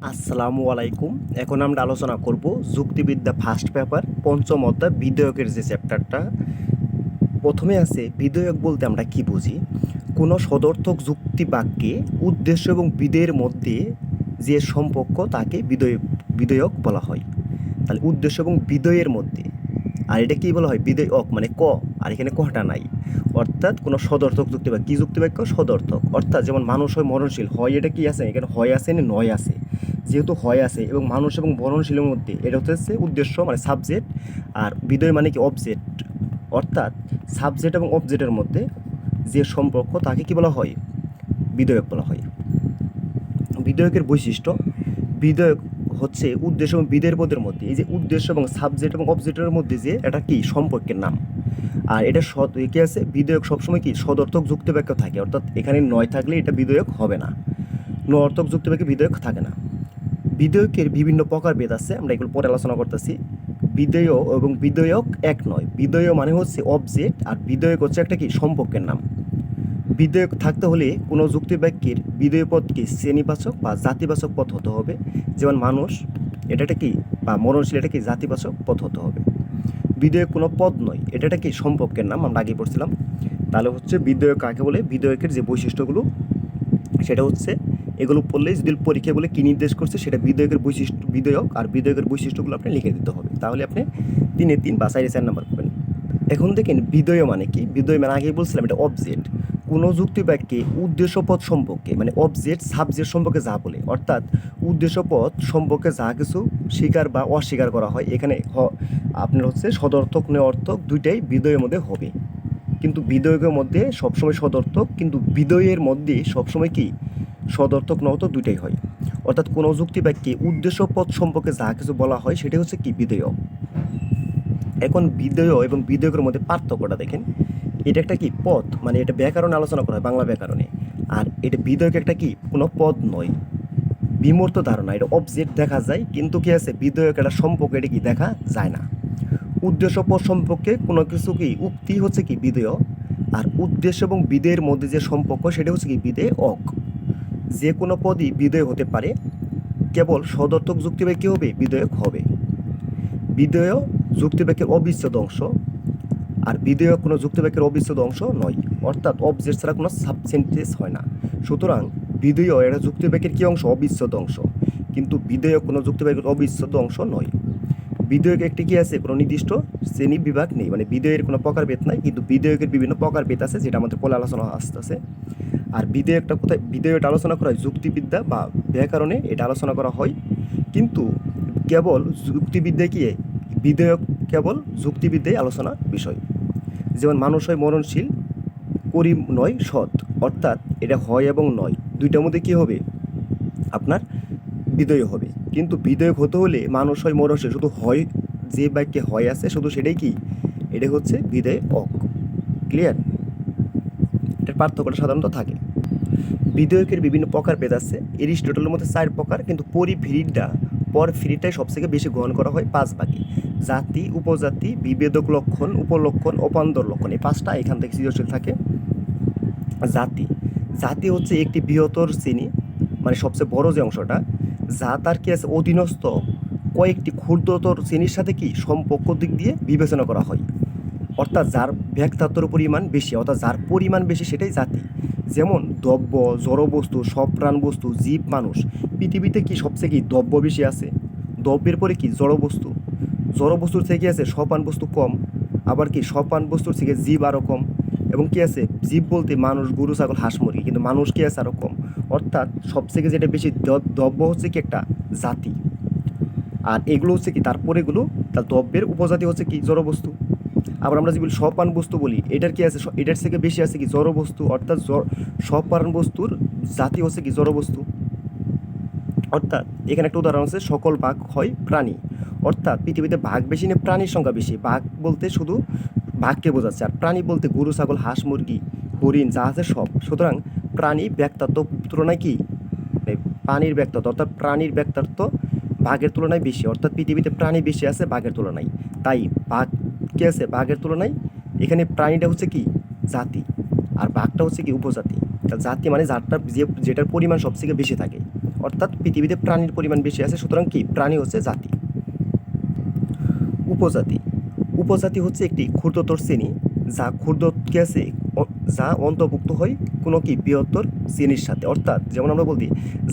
আসসালামু আলাইকুম। এখন আমরা আলোচনা করব যুক্তিবিদ্যা ফার্স্ট পেপার পঞ্চম অধ্যায়, বিধেয়কের যে চ্যাপ্টারটা প্রথমে আছে, বিধেয়ক বলতে আমরা কি বুঝি? কোনো সদর্থক যুক্তি বাক্যে উদ্দেশ্য এবং বিধেয়ের মধ্যে যে সম্পর্ক, তাকে বিধেয়ক বিধেয়ক বলা হয়। তাহলে উদ্দেশ্য এবং বিধেয়ের মধ্যে আর এটা কী বলা হয়? বিধেয়ক মানে ক। আর এখানে কটা নাই। অর্থাৎ কোনো সদর্থক যুক্তি বাক্য কি যুক্তি বাক্য? সদর্থক। অর্থাৎ যেমন মানুষ হয় মরণশীল, হয় এটা কি আছে? এখানে হয় আছে না নয় আছে? যেহেতু হয় আছে এবং মানুষ এবং মরণশীলের মধ্যে, এটা হচ্ছে উদ্দেশ্য মানে সাবজেক্ট আর বিদয় মানে কি অবজেক্ট অর্থাৎ সাবজেক্ট এবং অবজেক্টের মধ্যে যে সম্পর্ক, তাকে কি বলা হয়? বিধেয়ক বলা হয়। বিধেয়কের বৈশিষ্ট্য, বিধেয়ক হচ্ছে উদ্দেশ্য এবং বিধেয়ের পদের মধ্যে, এই যে উদ্দেশ্য এবং সাবজেক্ট এবং অবজেক্টের মধ্যে যে এটা কি? সম্পর্কের নাম। আর এটা কি আছে? বিধেয়ক সবসময় কি? সদর্থক যুক্তি বাক্য থাকে। অর্থাৎ এখানে নয় থাকলে এটা বিধেয়ক হবে না। নর্থক যুক্তি বাক্যে বিধেয়ক থাকে না। বিধেয়কের বিভিন্ন প্রকার বেদ আছে, আমরা এগুলো পরে আলোচনা করতেছি। বিধেয় এবং বিধেয়ক এক নয়। বিধেয় মানে হচ্ছে অবজেক্ট আর বিধেয়ক হচ্ছে একটা কি? সম্পর্কের নাম। বিধেয়ক থাকতে হলে কোনো যুক্তি বাক্যের বিধেয় পদকে শ্রেণীবাচক বা জাতিবাচক পথ হতে হবে। যেমন মানুষ এটা একটা কি? বা মরণশীল এটা কি জাতিবাচক পথ হতে হবে। বিধেয়ক কোনো পদ নয় এটা একটা কি? সম্পর্কের নাম, আমরা আগে পড়ছিলাম। তাহলে হচ্ছে বিধেয়ক কাকে বলে? বিধেয়কের যে বৈশিষ্ট্যগুলো, সেটা হচ্ছে এগুলো পড়লে যদি পরীক্ষায় বলে কী নির্দেশ করছে, সেটা বিধেয়কের বৈশিষ্ট্য, বিধেয়ক আর বিধেয়কের বৈশিষ্ট্যগুলো আপনি লিখে দিতে হবে। তাহলে আপনি তিনে তিন বা চারে চার নাম্বার পাবেন। এখন দেখেন বিধেয় মানে কি? বিধেয় মানে আগেই বলছিলাম, এটা অবজেক্ট কোনো যুক্তি বাক্যে উদ্দেশ্যপদ সম্পর্কে মানে অবজেক্ট সাবজেক্ট সম্পর্কে যা বলে, অর্থাৎ উদ্দেশ্যপদ সম্পর্কে যা কিছু স্বীকার বা অস্বীকার করা হয়, এখানে আপনার হচ্ছে সদর্থক অর্থক দুইটাই বিধেয়ের মধ্যে হবে। কিন্তু বিধেয়কের মধ্যে সবসময় সদর্থক, কিন্তু বিধেয়ের মধ্যে সবসময় কি? সদর্থক নর্থক দুইটাই হয়। অর্থাৎ কোনো যুক্তি বাক্যে উদ্দেশ্য পদ সম্পর্কে যা কিছু বলা হয়, সেটা হচ্ছে কি? বিধেয় এখন বিধেয় এবং বিধেয়কের মধ্যে পার্থক্যটা দেখেন। এটা একটা কি পদ মানে এটা ব্যাকরণে আলোচনা করা হয়, বাংলা ব্যাকরণে আর এটা বিধেয়ক একটা কি? কোনো পদ নয়। বিমূর্ত ধারণা, এটা অবজেক্ট দেখা যায়, কিন্তু কি আছে? বিধেয়ক একটা সম্পর্ক, এটা কি দেখা যায় না। উদ্দেশ্য পদ সম্পর্কে কোনো কিছু কি? উক্তি হচ্ছে কি? বিধেয় আর উদ্দেশ্য এবং বিধেয়ের মধ্যে যে সম্পর্ক, সেটা হচ্ছে কি? বিধেয় অক। যে কোনো পদই বিধেয় হতে পারে। কেবল সদর্থক যুক্তিবাক্য হবে বিধেয়ক হবে। বিধেয় যুক্তিবাক্যের অবিচ্ছেদ অংশ। আর বিধেয়ক কোনো যুক্তিবাক্যের অবিচ্ছেদ অংশ নয়। অর্থাৎ অবজেক্ট ছাড়া কোনো সাবসেন্টেন্স হয় না। সুতরাং বিধেয় এটা যুক্তিবাক্যের কী অংশ? অবিচ্ছেদ অংশ। কিন্তু বিধেয়ক কোনো যুক্তিবাক্যের অবিচ্ছেদ অংশ নয়। বিধেয়ক একটি কী আছে? কোনো নির্দিষ্ট শ্রেণি বিভাগ নেই। মানে বিধেয়ের কোনো প্রকারভেদ নাই, কিন্তু বিধেয়কের বিভিন্ন প্রকারভেদ আছে, যেটা আমাদের পরে আলোচনা আসতেছে। আর বিধেয়কটা কোথায়? বিধেয়কটা আলোচনা করা হয় যুক্তিবিদ্যা বা ব্যাকরণে এটা আলোচনা করা হয়। কিন্তু কেবল যুক্তিবিদ্যা কি? বিধেয়ক কেবল যুক্তিবিদ্যায় আলোচনা বিষয়। যেমন মানুষ হয় মরণশীল করি নয় সৎ। অর্থাৎ এটা হয় এবং নয়। দুইটার মধ্যে কী হবে? আপনার বিধেয় হবে। কিন্তু বিধেয়ক হতে হলে মানুষ হয় মরণশীল। শুধু হয় যে বাক্যে হয় আছে, শুধু সেটাই কি? এটা হচ্ছে বিধেয় অক। ক্লিয়ার এটার পার্থক্যটা সাধারণত থাকে। বিধেয়কের বিভিন্ন প্রকারভেদ আছে। এরিস্টোটলের মধ্যে চার প্রকার, কিন্তু পরিফিরিডা পর ফিরিটাই সবথেকে বেশি গ্রহণ করা হয় পাঁচ ভাগে জাতি, উপজাতি বিভেদক লক্ষণ, উপলক্ষণ অপান্তর লক্ষণ, এই পাঁচটা এখান থেকে সৃজনশীল থাকে। জাতি জাতি হচ্ছে একটি বৃহত্তর শ্রেণি মানে সবচেয়ে বড় যে অংশটা। যা তার কি আছে, অধীনস্থ, কয়েকটি ক্ষুদ্রতর শ্রেণির সাথে কি সম্পর্ক দিক দিয়ে বিবেচনা করা হয়। অর্থাৎ যার ব্যক্তাত্মর পরিমাণ বেশি, অর্থাৎ যার পরিমাণ বেশি সেটাই জাতি। যেমন দ্রব্য, জড়বস্তু সব প্রাণ বস্তু, জীব, মানুষ, পৃথিবীতে কি সবচেয়ে কি দ্রব্য বেশি আছে? দ্রব্যের পরে কি? জড়বস্তু। জড়বস্তুর থেকে আছে? সপান বস্তু কম। আবার কি? সপান বস্তুর থেকে জীব আরও কম। এবং কি আছে? জীব বলতে মানুষ, গরু, ছাগল, হাঁস, মুরগি। কিন্তু মানুষ কি আছে? আরও কম। অর্থাৎ সবথেকে যেটা বেশি দ্র- দ্রব্য হচ্ছে কি একটা? জাতি। আর এগুলো হচ্ছে কি? তারপরে এগুলো, তার দ্রব্যের উপজাতি হচ্ছে কি? জড়বস্তু আবার আমরা যে বলি সপান বস্তু বলি, এটার কি আছে? এটার থেকে বেশি আছে কি? জড় বস্তু। অর্থাৎ জড় সপান বস্তুর জাতি হচ্ছে কি? জড় বস্তু। অর্থাৎ এখানে একটা উদাহরণ আছে, সকল বাঘ হয় প্রাণী। অর্থাৎ পৃথিবীতে বাঘ বেশি না প্রাণীর সংখ্যা বেশি। বাঘ বলতে শুধু বাঘকে বোঝাচ্ছে, আর প্রাণী বলতে গরু, ছাগল, হাঁস, মুরগি, হরিণ যা আছে সব। সুতরাং প্রাণী ব্যক্তাত্ব তুলনায় কি? প্রাণীর ব্যক্তাত্ব, অর্থাৎ প্রাণীর ব্যক্তাত্ব বাঘের তুলনায় বেশি। অর্থাৎ পৃথিবীতে প্রাণী বেশি আছে বাঘের তুলনায়। তাই বাঘ কি আছে? বাঘের তুলনায়। এখানে প্রাণীটা হচ্ছে কি? জাতি। আর বাঘটা হচ্ছে কি? উপজাতি। জাতি মানে যারটা যে, যেটার পরিমাণ সবথেকে বেশি থাকে। অর্থাৎ পৃথিবীতে প্রাণীর পরিমাণ বেশি আছে, সুতরাং কি? প্রাণী হচ্ছে জাতি। উপজাতি। উপজাতি হচ্ছে একটি ক্ষুদ্রতর শ্রেণি, যা ক্ষুদ্র আছে যা অন্তর্ভুক্ত হয় কোনো কি বৃহত্তর শ্রেণির সাথে। অর্থাৎ যেমন আমরা বলছি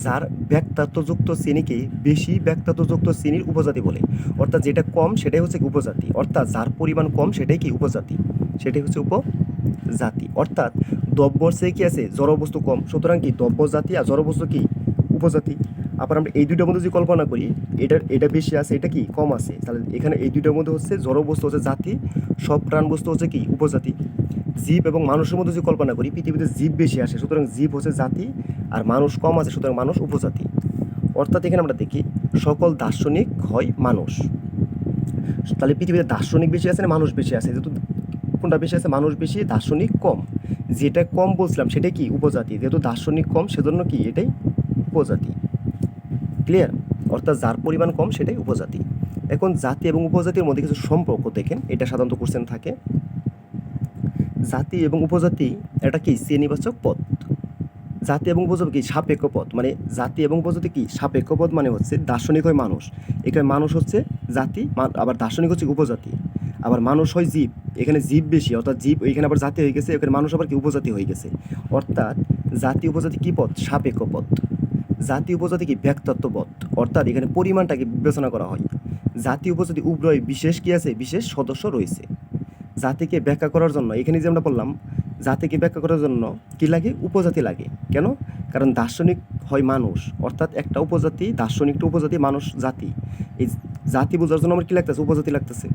যার ব্যক্তাত্বযুক্ত শ্রেণীকে বেশি ব্যক্তাত্বযুক্ত শ্রেণির উপজাতি বলে। অর্থাৎ যেটা কম, সেটাই হচ্ছে উপজাতি। অর্থাৎ যার পরিমাণ কম, সেটাই কি উপজাতি। সেটাই হচ্ছে উপজাতি। অর্থাৎ দ্রব্যর সে কি আছে? জড়বস্তু কম। সুতরাং কি দ্রব্য জাতি আর জড়বস্তু কি? উপজাতি। আবার আমরা এই দুইটার মধ্যে যদি কল্পনা করি এটা এটা বেশি আছে, এটা কি? কম আছে। তাহলে এখানে এই দুইটার মধ্যে হচ্ছে জড়বস্তু হচ্ছে জাতি, সব প্রাণ বস্তু হচ্ছে কি? উপজাতি। জীব এবং মানুষের মধ্যে যদি কল্পনা করি, পৃথিবীতে জীব বেশি আসে সুতরাং জীব হচ্ছে জাতি আর মানুষ কম আছে, সুতরাং মানুষ উপজাতি। অর্থাৎ এখানে আমরা দেখি, সকল দার্শনিক হয় মানুষ। তাহলে পৃথিবীতে দার্শনিক বেশি আছে না মানুষ বেশি আছে? যেহেতু কোনটা বেশি আছে? মানুষ বেশি, দার্শনিক কম। যেটা কম বলছিলাম সেটাই কি? উপজাতি। যেহেতু দার্শনিক কম, সেজন্য কি এটাই উপজাতি। ক্লিয়ার অর্থাৎ যার পরিমাণ কম, সেটাই উপজাতি। এখন জাতি এবং উপজাতির মধ্যে কিছু সম্পর্ক দেখেন, এটা সাধারণত কোশ্চেন থাকে। জাতি এবং উপজাতি, এটা কি শ্রেণীবাচক পদ? জাতি এবং উপজাতি কি সাপেক্ষ পদ? মানে জাতি এবং উপজাতি কি সাপেক্ষ পদ মানে হচ্ছে দার্শনিক হয় মানুষ। এখানে মানুষ হচ্ছে জাতি আবার দার্শনিক হচ্ছে উপজাতি। আবার মানুষ হয় জীব, এখানে জীব বেশি, অর্থাৎ জীব এখানে আবার জাতি হয়ে গেছে, এখানে মানুষ আবার কি উপজাতি হয়ে গেছে। অর্থাৎ জাতি উপজাতি কি পদ? সাপেক্ষ পদ। জাতি উপজাতি কি ব্যক্তত্ব পদ অর্থাৎ এখানে পরিমাণটাকে বিবেচনা করা হয়? জাতি উপজাতি উভয় বিশেষ কি আছে? বিশেষ সদস্য রয়েছে। জাতিকে ব্যাখ্যা করার জন্য, এখানে যে আমরা বললাম, জাতিকে ব্যাখ্যা করার জন্য কি লাগে? উপজাতি লাগে। কেন? কারণ দার্শনিক হয় মানুষ। অর্থাৎ একটা উপজাতি দার্শনিকটা উপজাতি মানুষ, জাতি। এই জাতি বোঝার জন্য আমার কী লাগতেছে? উপজাতি লাগতেছে।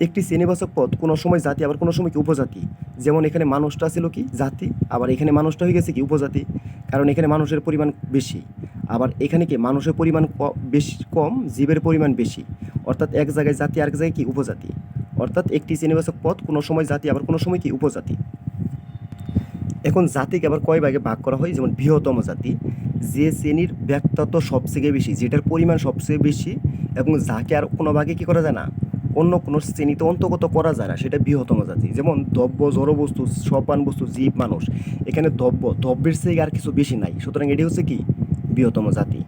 একটি শ্রেণীবাচক পদ, কোনো সময় জাতি, আবার কোনো সময় কি উপজাতি? যেমন এখানে মানুষটা ছিল কি? জাতি। আবার এখানে মানুষটা হয়ে গেছে কি? উপজাতি। কারণ এখানে মানুষের পরিমাণ বেশি। আবার এখানে কি মানুষের পরিমাণ বেশি, কম, জীবের পরিমাণ বেশি। অর্থাৎ এক জায়গায় জাতি, আরেক জায়গায় কি উপজাতি। অর্থাৎ একটি শ্রেণীবাচক পদ, কোনো সময় জাতি, আবার কোনো সময় কি উপজাতি। এখন জাতিকে আবার কয় ভাগে ভাগ করা হয়? যেমন বৃহত্তম জাতি, যে শ্রেণির ব্যক্তত্ব সবথেকে বেশি, যেটার পরিমাণ সবচেয়ে বেশি, এবং যাকে আর কোনো ভাগে কি করা যায় না? অন্য কোনো শ্রেণীতে অন্তর্গত করা যায় না, সেটা বৃহত্তম জাতি। যেমন দ্রব্য, জড়বস্তু সপান বস্তু, জীব, মানুষ। এখানে দ্রব্য, দ্রব্যের থেকে আর কিছু বেশি নাই। সুতরাং এটি হচ্ছে কি? বৃহত্তম জাতি।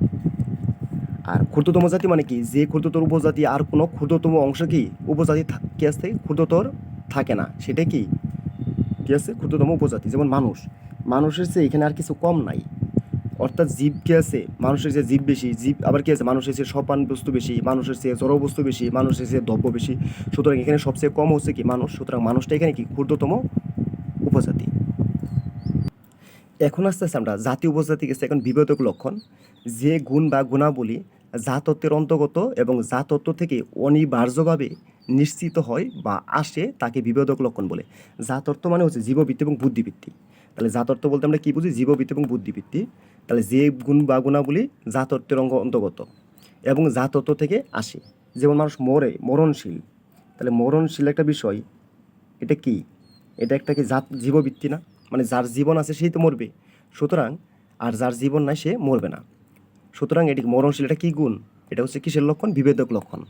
আর ক্ষুদ্রতম জাতি মানে কি? যে ক্ষুদ্রতর উপজাতি আর কোনো ক্ষুদ্রতম অংশ কি? উপজাতি কি আছে? ক্ষুদ্রতর থাকে না। সেটা কি? কি আছে? ক্ষুদ্রতম উপজাতি। যেমন মানুষ। মানুষের চেয়ে এখানে আর কিছু কম নাই। অর্থাৎ জীব কি আছে? মানুষের চেয়ে জীব বেশি, জীব আবার কি আছে? মানুষের চেয়ে সপান বস্তু বেশি, মানুষের চেয়ে জড় বস্তু বেশি, মানুষের চেয়ে দ্রব্য বেশি। সুতরাং এখানে সবচেয়ে কম হচ্ছে কি মানুষ? সুতরাং মানুষটা এখানে কি? ক্ষুদ্রতম উপজাতি। এখন আস্তে আস্তে আমরা জাতি উপজাতি গেছে, এখন বিভেদক লক্ষণ। যে গুণ বা গুণাবলী জাতত্বের অন্তর্গত এবং জাতত্ব থেকে অনিবার্যভাবে নিশ্চিত হয় বা আসে, তাকে বিভেদক লক্ষণ বলে। জাতত্ব মানে হচ্ছে জীববৃত্তি এবং বুদ্ধিবৃত্তি। তাহলে জাতত্ব বলতে আমরা কী বুঝি? জীববৃত্তি এবং বুদ্ধিবৃত্তি। তাহলে যে গুণ বা গুণাবলী জাতত্বের অঙ্গ অন্তর্গত এবং জাতত্ব থেকে আসে। যেমন মানুষ মরে, মরণশীল। তাহলে মরণশীল একটা বিষয়, এটা কি? এটা একটা কি জাত জীববৃত্তি না? মানে যার জীবন আছে সেই তো মরবে। সুতরাং, আর যার জীবন নাই সে মরবে না। সুতরাং এটি মরণশীল এটা কী গুণ? এটা হচ্ছে কিসের লক্ষণ? বিভেদক লক্ষণ।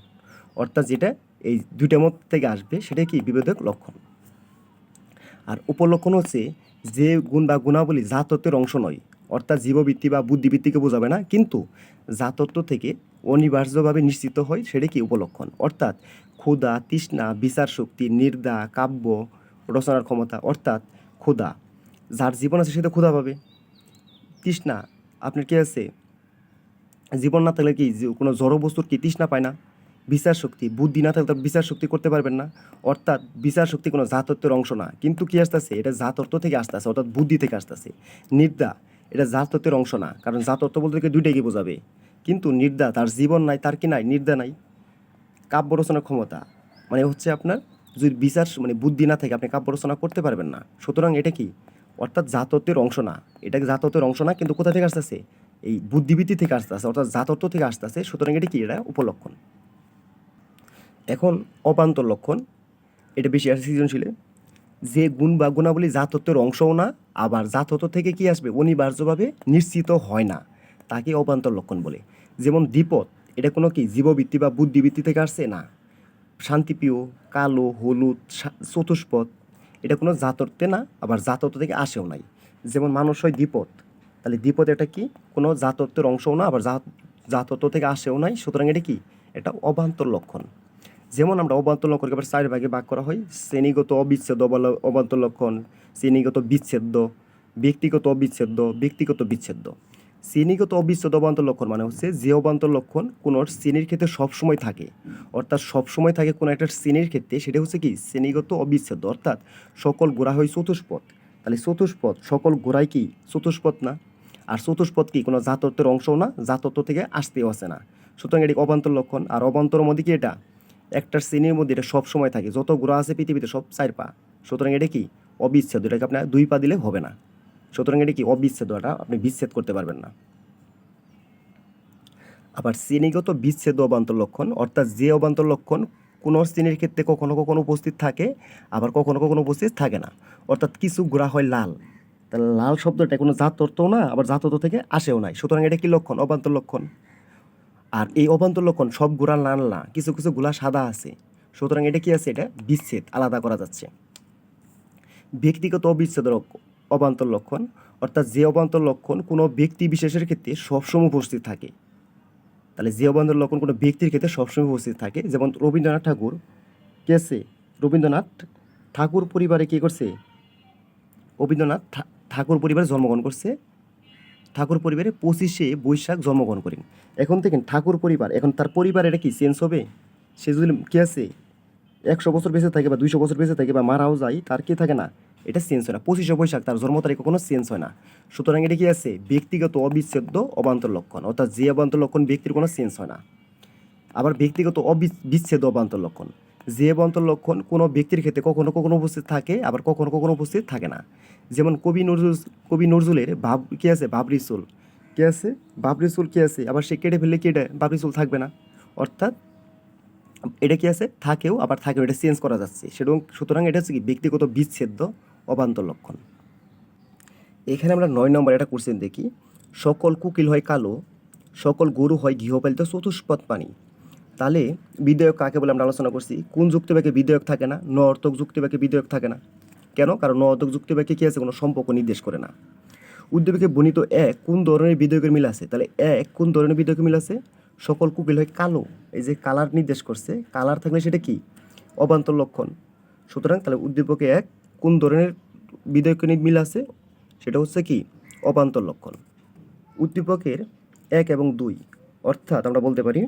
অর্থাৎ যেটা এই দুইটার মত থেকে আসবে, সেটাই কি? বিভেদক লক্ষণ। আর উপলক্ষণ হচ্ছে যে গুণ বা গুণাবলী জাতত্বের অংশ নয়। অর্থাৎ জীববৃত্তি বা বুদ্ধিবৃত্তিকে বোঝাবে না, কিন্তু জাতত্ব থেকে অনিবার্যভাবে নিশ্চিত হয় সেটা কি উপলক্ষণ? অর্থাৎ ক্ষুধা, তৃষ্ণা, বিচার শক্তি, নির্দা, কাব্য, রচনার ক্ষমতা, অর্থাৎ ক্ষুধা। যার জীবন আছে সে তো ক্ষুধা পাবে। তৃষ্ণা, আপনার কি আছে? জীবন না থাকলে কি কোনো জড় বস্তুর কি তৃষ্ণা পায় না? বিচার শক্তি, বুদ্ধি না থাকলে তো বিচার শক্তি করতে পারবেন না। অর্থাৎ বিচার শক্তি কোনো জাতত্বের অংশ না। কিন্তু কি আসতেছে? এটা জাতত্ব থেকে আসতেছে, অর্থাৎ বুদ্ধি থেকে আসতেছে। নির্দা এটা জাতত্বের অংশ না, কারণ জাতত্ব বলতে গেলে দুইটাই কি বোঝাবে? কিন্তু নির্দা, তার জীবন নাই, তার কি নাই? নির্দা নাই। কাব্য রচনার ক্ষমতা। মানে হচ্ছে আপনার, যদি বিচার মানে বুদ্ধি না থাকে, আপনি কাব্য রচনা করতে পারবেন না। সুতরাং এটা কি? অর্থাৎ জাতত্বের অংশ না। এটা জাতত্বের অংশ না, কিন্তু কোথা থেকে আসতেছে? এই বুদ্ধিবৃত্তি থেকে আসতে আসতেছে, অর্থাৎ জাতত্ব থেকে আসতে আসতেছে, সুতরাং এটা কি? এটা উপলক্ষণ। এখন অপান্তর লক্ষণ, এটা বেশি আসে সৃজনশীলে। যে গুণ বা গুণাবলী জাতত্বের অংশও না আবার জাতত্ব থেকে কি আসবে? অনিবার্যভাবে নিশ্চিত হয় না। তাকে অপান্তর লক্ষণ বলে। যেমন দ্বিপদ, এটা কোনো কি জীববৃত্তি বা বুদ্ধিবৃত্তি থেকে আসছে? না। শান্তিপ্রিয়, কালো, হলুদ চতুষ্পদ, এটা কোনো জাতত্বে না, আবার জাতত্ব থেকে আসেও নাই। যেমন মানুষ হয় দ্বিপদ, তাহলে দ্বিপদ এটা কি? কোনো জাতত্বের অংশও না, আবার জাত জাতত্ব থেকে আসেও নাই, সুতরাং এটা কি? এটা অবান্তর লক্ষণ। যেমন আমরা অবান্তর লক্ষণকে আবার চার ভাগে ভাগ করা হয়, শ্রেণীগত অবিচ্ছেদ অবান্তর লক্ষণ শ্রেণীগত বিচ্ছেদ্য, ব্যক্তিগত অবিচ্ছেদ্য, ব্যক্তিগত বিচ্ছেদ্য। শ্রেণীগত অবিচ্ছেদ অবান্তর লক্ষণ মানে হচ্ছে যে অবান্তর লক্ষণ কোনো শ্রেণির ক্ষেত্রে সবসময় থাকে, অর্থাৎ সবসময় থাকে কোনো একটা শ্রেণির ক্ষেত্রে, সেটা হচ্ছে কি? শ্রেণীগত অবিচ্ছেদ্য, অর্থাৎ সকল গোড়া হয় চতুষ্পদ। তাহলে চতুষ্পদ, সকল গোড়াই কি? চতুষ্পদ না। আর চতুষ্পদ কি? কোনো জাতত্বের অংশও না, জাতত্ব থেকে আসতেও আসে না। সুতরাং এটি অবান্তর লক্ষণ আর অবান্তর মধ্যে কি এটা? একটা শ্রেণির মধ্যে এটা সব সময় থাকে, যত গোড়া আছে পৃথিবীতে সব চার পা। সুতরাং এটা কি? অবিচ্ছেদ এটাকে আপনার দুই পা দিলে হবে না। সুতরাং এটা কি? অবিচ্ছেদ এটা আপনি বিচ্ছেদ করতে পারবেন না। আবার শ্রেণীগত বিচ্ছেদ অবান্তর লক্ষণ, অর্থাৎ যে অবান্তর লক্ষণ কোনো শ্রেণির ক্ষেত্রে কখনো কখনো উপস্থিত থাকে, আবার কখনো কখনো উপস্থিত থাকে না। অর্থাৎ কিছু গোড়া হয় লাল। তাহলে লাল শব্দটা কোনো জাত অর্থও না, আবার জাত অর্থ থেকে আসেও নাই। সুতরাং এটা কি লক্ষণ? অবান্তর লক্ষণ। আর এই অবান্তর লক্ষণ সব গোড়া লাল না, কিছু কিছু গোড়া সাদা আছে। সুতরাং এটা কি আছে? এটা বিচ্ছেদ, আলাদা করা যাচ্ছে। ব্যক্তিগত অবিচ্ছেদ অবান্তর লক্ষণ অর্থাৎ যে অবান্তর লক্ষণ কোনো ব্যক্তি বিশেষের ক্ষেত্রে সবসময় উপস্থিত থাকে। তাহলে যে অবান্তর লক্ষণ কোনো ব্যক্তির ক্ষেত্রে সবসময় উপস্থিত থাকে, যেমন রবীন্দ্রনাথ ঠাকুর, কে আছে? রবীন্দ্রনাথ ঠাকুর পরিবারে কী করছে? রবীন্দ্রনাথ ঠাকুর পরিবারে জন্মগ্রহণ করছে। ঠাকুর পরিবারে পঁচিশে বৈশাখ জন্মগ্রহণ করেন। এখন দেখেন ঠাকুর পরিবার, এখন তার পরিবার এটা কি চেঞ্জ হবে? সে যদি কি আছে? একশো বছর বেঁচে থাকে বা দুইশো বছর বেঁচে থাকে বা মারাও যায়, তার কি থাকে না? এটা চেঞ্জ হয় না। পঁচিশে বৈশাখ, তার জন্ম তারিখ কোনো চেঞ্জ হয় না। সুতরাং এটা কি আছে? ব্যক্তিগত অবিচ্ছেদ্য অবান্তর লক্ষণ, অর্থাৎ যে অবান্তর লক্ষণ ব্যক্তির কোনো চেঞ্জ হয় না। আবার ব্যক্তিগত অবি- বিচ্ছেদ অবান্তর লক্ষণ। অবান্তর লক্ষণ কোনো ব্যক্তির ক্ষেত্রে কখনো কখনো উপস্থিত থাকে, আবার কখনো কখনো উপস্থিত থাকে না। যেমন কবি নজরুল, কবি নজরুলের ভাব, কী আছে? বাবরিসুল কি আছে? বাবরিসুল কি আছে? আবার সে কেটে ফেললে কি এটা বাবরিসুল থাকবে না? অর্থাৎ এটা কি আছে? থাকেও, আবার থাকেও, এটা চেঞ্জ করা যাচ্ছে। সেরকম, সুতরাং এটা হচ্ছে কি? ব্যক্তিগত বিচ্ছেদ্য অবান্তর লক্ষণ। এখানে আমরা নয় নম্বর একটা কোশ্চেন দেখি। সকল কুকিল হয় কালো, সকল গরু হয় গৃহপালিত চতুষ্পদ প্রাণী। তাহলে বিধেয়ক কাকে বলে আমরা আলোচনা করছি? কোন যুক্তিবাক্যে বিধেয়ক থাকে না, ন অর্থক যুক্তিবাক্যে বিধেয়ক থাকে না। কেন? কারণ ন অর্থক যুক্তিবাক্যে কী আছে? কোনো সম্পর্ক নির্দেশ করে না। উদ্যোগে বর্ণিত এক কোন ধরনের বিধেয়কের মিল আছে? তাহলে এক কোন ধরনের বিধেয়কের মিল আছে? সকল কুকিল হয় কালো। এই যে কালার নির্দেশ করছে, কালার থাকলে সেটা কি? অবান্তর লক্ষণ। সুতরাং তাহলে উদ্দীপকে এক কোন ধরনের বিধেয়কের মিল আছে? সেটা হচ্ছে কি? অবান্তর লক্ষণ। উদ্দীপকের এক এবং দুই, অর্থাৎ আমরা বলতে পারি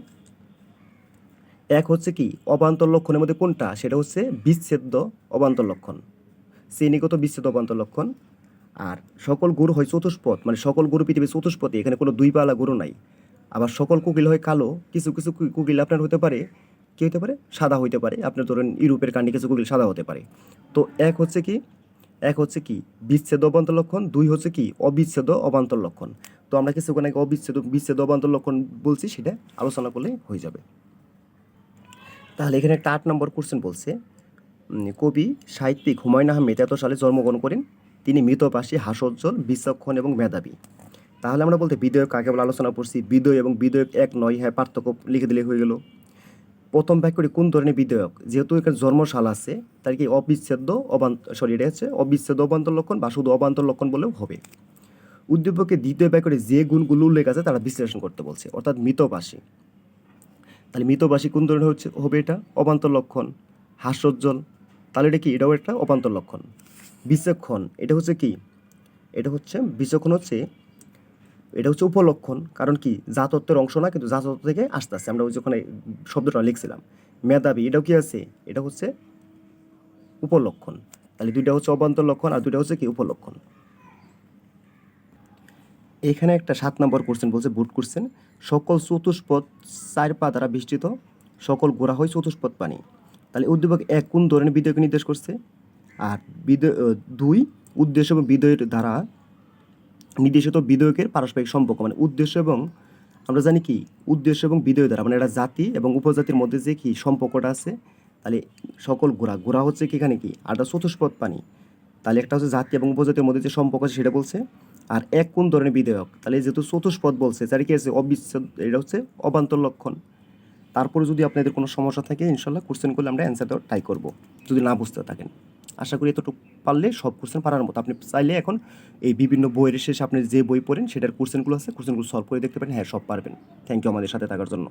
এক হচ্ছে কি, অবান্তর লক্ষণের মধ্যে কোনটা? সেটা হচ্ছে বিচ্ছেদ্য অবান্তর লক্ষণ। শ্রেণীগত বিচ্ছেদ অবান্তর লক্ষণ। আর সকল গরু হয় চতুষ্পদ মানে সকল গরু পৃথিবীর চতুষ্পদে, এখানে কোনো দুই পালা গরু নাই। আবার সকল কোকিল হয় কালো, কিছু কিছু কোকিল আপনার হতে পারে, কি হতে পারে? সাদা হইতে পারে। আপনার ধরেন ইউরোপের কান্ডি কিছু কোকিল সাদা হতে পারে। তো এক হচ্ছে কি, এক হচ্ছে কি বিচ্ছেদ অবান্তর লক্ষণ, দুই হচ্ছে কি অবিচ্ছেদ অবান্তর লক্ষণ। তো আমরা কিছুক্ষণ আগে অবিচ্ছেদ বিচ্ছেদ অবান্তর লক্ষণ বলছি, সেটা আলোচনা করলে হয়ে যাবে। তাহলে এখানে একটা আট নম্বর কোশ্চেন বলছে কবি সাহিত্যিক হুমায়ুন আহমেদ এত সালে জন্মগ্রহণ করেন। তিনি মৃতপাশী, হাস্যোজ্জ্বল, বিচক্ষণ এবং মেধাবী। তাহলে আমরা বলতে বিধেয়ক কাকে বলে আলোচনা করছি? বিধেয়ক এবং বিধেয়ক এক নয় হ্যাঁ পার্থক্য লিখে দিলে হয়ে গেল। প্রথম বাক্যটি কোন ধরনের বিধেয়ক? যেহেতু এখানে জন্মশাল আছে, তার কি অবিচ্ছেদ্য অবান্ত সরি এটা হচ্ছে অবিচ্ছেদ্য অবান্তর লক্ষণ বা শুধু অবান্তর লক্ষণ বলেও হবে। উদ্দীপকের দ্বিতীয় বাক্যটি যে গুণগুলো উল্লেখ আছে, তারা বিশ্লেষণ করতে বলছে, অর্থাৎ মৃতপাশী। তাহলে মৃতবাসী কোন ধরনের হচ্ছে, হবে এটা? অবান্তর লক্ষণ। হাস্যোজ্জ্বল। তাহলে এটা কি? এটাও একটা অবান্তর লক্ষণ। বিচক্ষণ। এটা হচ্ছে কি? এটা হচ্ছে, বিচক্ষণ হচ্ছে, এটা হচ্ছে উপলক্ষণ। কারণ কি? জাতত্বের অংশ না, কিন্তু জাতত্ব থেকে আসতে আসছে আমরা ওখানে শব্দটা লিখছিলাম। মেধাবী, এটাও কি আছে? এটা হচ্ছে উপলক্ষণ। তাহলে দুইটা হচ্ছে অবান্তর লক্ষণ আর দুইটা হচ্ছে কি উপলক্ষণ? এখানে একটা সাত নম্বর কোশ্চেন বলছে বুট কোশ্চেন সকল চতুষ্পদ চার পা দ্বারা বেষ্টিত সকল গোড়া হয় চতুষ্পদ প্রাণী তাহলে উদ্দীপক এক কোন ধরনের বিধেয়ক নির্দেশ করছে? আর বিধেয় দুই, উদ্দেশ্য এবং বিধেয়ের দ্বারা নির্দেশিত বিধেয়কের পারস্পরিক সম্পর্ক মানে উদ্দেশ্য এবং, আমরা জানি কি? উদ্দেশ্য এবং বিধেয় দ্বারা মানে এটা জাতি এবং উপজাতির মধ্যে যে কি সম্পর্কটা আছে, তাহলে সকল গোড়া গোড়া হচ্ছে কি এখানে কি? আর চতুষ্পদ প্রাণী তাহলে একটা হচ্ছে জাতি এবং উপজাতির মধ্যে যে সম্পর্ক আছে, সেটা বলছে আর এক কোন ধরনের বিধেয়ক? তাহলে যেহেতু চতুষ্পদ বলছে তার কি আছে অবিচ্ছেদ, এটা হচ্ছে অবান্তর লক্ষণ। তারপরে যদি আপনাদের কোনো সমস্যা থাকে, ইনশাল্লাহ কোশ্চেন করলে আমরা অ্যান্সার দেওয়ার ট্রাই করব, যদি না বুঝতে থাকেন। আশা করি এতটুকু পারলে সব কোশ্চেন পারার মতো। আপনি চাইলে এখন এই বিভিন্ন বইয়ের শেষে আপনি যে বই পড়েন, সেটার কোশ্চেনগুলো আছে কোশ্চেনগুলো সলভ করে দেখতে পারেন। হ্যাঁ সব পারবেন। থ্যাংক ইউ আমাদের সাথে থাকার জন্য।